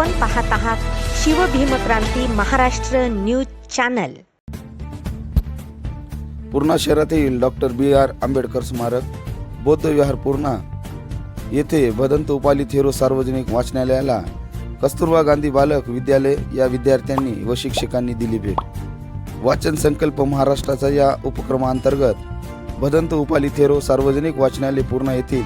आपण पाहत आहात शिवभीमक्रांती महाराष्ट्र न्यूज चॅनल. पूर्णा शहरातील डॉक्टर बी आर आंबेडकर स्मारक बौद्ध विहार पूर्णा येथे भदंत उपाली थेरो सार्वजनिक वाचनालयाला कस्तुरबा गांधी बालक विद्यालय या विद्यार्थ्यांनी व शिक्षकांनी दिली भेट. वाचन संकल्प महाराष्ट्राचा या उपक्रमांतर्गत भदंत उपाली थेरो सार्वजनिक वाचनालय पूर्णा येथील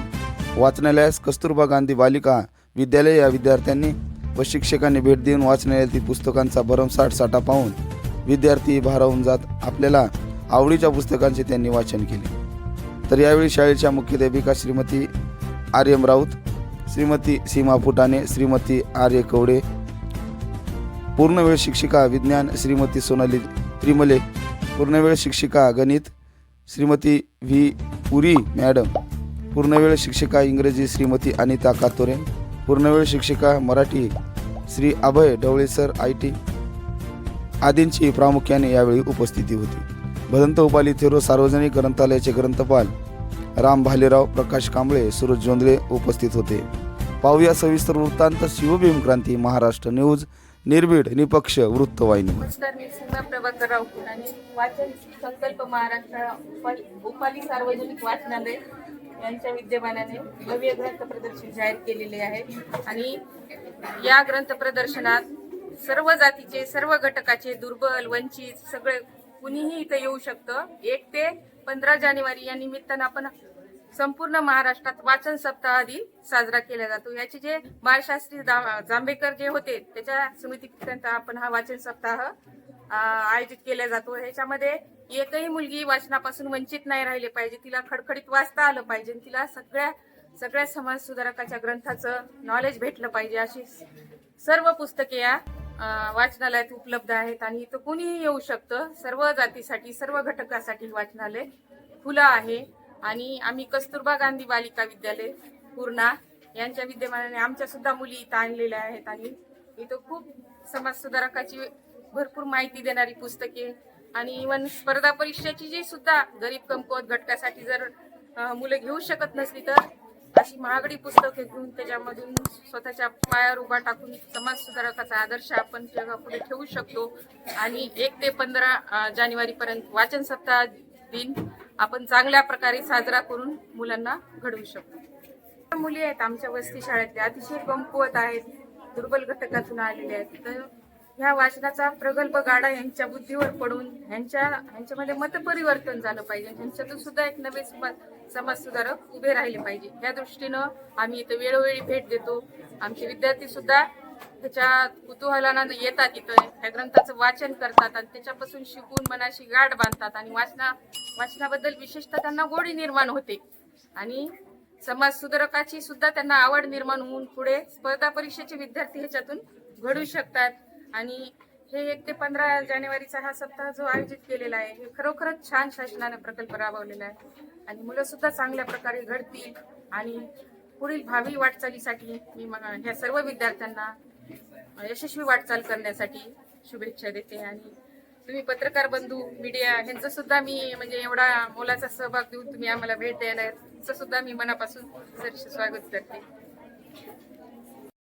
वाचनालयास कस्तुरबा गांधी बालिका विद्यालय या विद्यार्थ्यांनी व शिक्षकांनी भेट देऊन वाचनालयातील पुस्तकांचा भरमसाठ साठा पाहून विद्यार्थी भारावून जात आपल्याला आवडीच्या पुस्तकांचे त्यांनी वाचन केले. तर यावेळी शाळेच्या मुख्याध्यापिका श्रीमती आर एम राऊत श्रीमती सीमा फुटाणे श्रीमती आर्य कवडे पूर्णवेळ शिक्षिका विज्ञान श्रीमती सोनाली त्रिमले पूर्णवेळ शिक्षिका गणित श्रीमती व्ही. पुरी मॅडम पूर्णवेळ शिक्षिका इंग्रजी श्रीमती अनिता कातोरे पूर्णवेळ शिक्षिका Marathi Shri Abhay Dhawale sir I T आदींची प्रामुख्याने यावेळी उपस्थिती होती. भदंत उपाली थेरो सार्वजनिक ग्रंथालयाचे ग्रंथपाल राम भालेराव प्रकाश कांबळे सुरज जोंधळे उपस्थित होते. पाहूया सविस्तर वृत्तांत. शिवभीम क्रांती महाराष्ट्र न्यूज निर्भीड निपक्ष वृत्तवाहिनी नमस्कार मी सीमा प्रभाकरराव कुणाने वाचन संकल्प महाराष्ट्र उपाली सार्वजनिक वाचनालय. यांच्या विद्यमानाने भव्य ग्रंथ प्रदर्शन जाहीर केलेले आहे. आणि या ग्रंथ प्रदर्शनात सर्व जातीचे सर्व घटकाचे दुर्बल वंचित सगळे कुणीही इथं येऊ शकतं. एक ते पंधरा जानेवारी या निमित्तानं आपण संपूर्ण महाराष्ट्रात वाचन सप्ताह आधी साजरा केला जातो. याचे जे बाळशास्त्री जांभेकर जे होते त्याच्या समितीपर्यंत आपण हा वाचन सप्ताह आयोजित केला जातो. ह्याच्यामध्ये एकही मुलगी वाचनापासून वंचित नाही राहिले पाहिजे. तिला खडखडीत वाचता आलं पाहिजे तिला सगळ्या सगळ्या समाज सुधारकाच्या ग्रंथाचं नॉलेज भेटलं पाहिजे. अशी सर्व पुस्तके या वाचनालयात उपलब्ध आहेत आणि इथं कुणीही येऊ शकतं. सर्व जातीसाठी सर्व घटकासाठी वाचनालय खुलं आहे. आणि आम्ही कस्तुरबा गांधी बालिका विद्यालय पूर्णा यांच्या विद्यमानाने आमच्या सुद्धा मुली इथं आणलेल्या आहेत. आणि इथं खूप समाज सुधारकाची भरपूर माहिती देणारी पुस्तके आणि इवन स्पर्धा परीक्षेची जी सुद्धा गरीब कमकुवत घटकासाठी जर मुलं घेऊ शकत नसली तर अशी महागडी पुस्तके घेऊन त्याच्यामधून स्वतःच्या पायावर उभा टाकून समाज सुधारकाचा आदर्श आपण जगापुढे ठेवू शकतो. आणि एक ते पंधरा जानेवारी पर्यंत वाचन सप्ताह दिन आपण चांगल्या प्रकारे साजरा करून मुलांना घडवू शकतो. मुली आहेत आमच्या वस्ती शाळेतल्या अतिशय कमकुवत आहेत दुर्बल घटकातून आलेल्या आहेत. तर ह्या वाचनाचा प्रगल्भ गाडा यांच्या बुद्धीवर पडून ह्यांच्या ह्यांच्यामध्ये मतपरिवर्तन झालं पाहिजे. ह्यांच्यातून सुद्धा एक नवे समा- समाज सुधारक उभे राहिले पाहिजे. या दृष्टीनं आम्ही इथं वेळोवेळी भेट देतो. आमचे विद्यार्थी सुद्धा त्याच्या कुतूहलानं येतात इथं. ह्या ग्रंथाचं वाचन करतात आणि त्याच्यापासून शिकून मनाशी गाठ बांधतात आणि वाचना वाचनाबद्दल विशेषतः त्यांना गोडी निर्माण होते. आणि समाज सुधारकाची सुद्धा त्यांना आवड निर्माण होऊन पुढे स्पर्धा परीक्षेचे विद्यार्थी ह्याच्यातून घडू शकतात. आणि हे एक ते पंधरा जानेवारीचा हा सप्ताह जो आयोजित केलेला आहे हे खरोखरच छान शासनाने प्रकल्प राबवलेला आहे. आणि मुलं सुद्धा चांगल्या प्रकारे घडतील आणि पुढील भावी वाटचालीसाठी मी ह्या सर्व विद्यार्थ्यांना यशस्वी वाटचाल करण्यासाठी शुभेच्छा देते. आणि तुम्ही पत्रकार बंधू मीडिया ह्यांचं सुद्धा मी म्हणजे एवढा मोलाचा सहभाग देऊन तुम्ही आम्हाला भेट द्यायला सुद्धा मी मनापासून सहर्ष स्वागत करते.